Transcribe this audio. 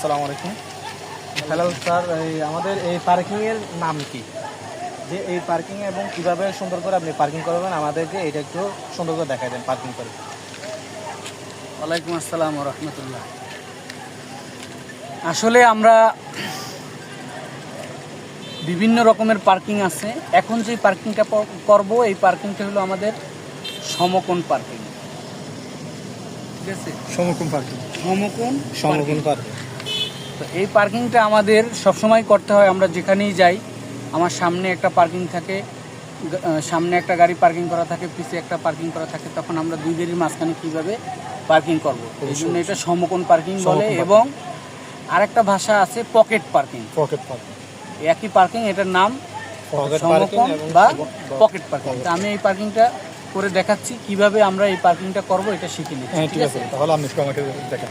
আসসালামু আলাইকুম। Hello sir এই আমাদের এই পার্কিংয়ের নাম কি? যে এই পার্কিং এবং কীভাবে সুন্দর করে আপনি পার্কিং করবেন আমাদেরকে এটা একটু সুন্দর করে দেখাই দেন পার্কিং করে। ওয়ালাইকুম আসসালাম রহমতুল্লাহ। আসলে আমরা বিভিন্ন রকমের পার্কিং আছে। এখন যে পার্কিংটা করব এই পার্কিংটা হলো আমাদের সমকোণ পার্কিং। ঠিক আছে? সমকোণ পার্কিং। সমকোণ সমকোণ পার্কিং। তো এই পার্কিংটা আমাদের সবসময় করতে হয় আমরা যেখানেই যাই আমার সামনে একটা পার্কিং থাকে সামনে একটা গাড়ি পার্কিং করা থাকে পিছে একটা পার্কিং করা থাকে তখন আমরা দুই গাড়ির মাঝখানে কীভাবে পার্কিং করব? এই জন্য এটা সমকোণ পার্কিং বলে এবং আরেকটা ভাষা আছে পকেট পার্কিং। Pocket parking. একই পার্কিং এটার নাম সমকোণ বা পকেট পার্কিং। তো আমি এই পার্কিংটা করে দেখাচ্ছি কীভাবে আমরা এই পার্কিংটা করব এটা শিখে নিচ্ছি হ্যাঁ ঠিক আছে তাহলে আপনি আমাকে দেখান।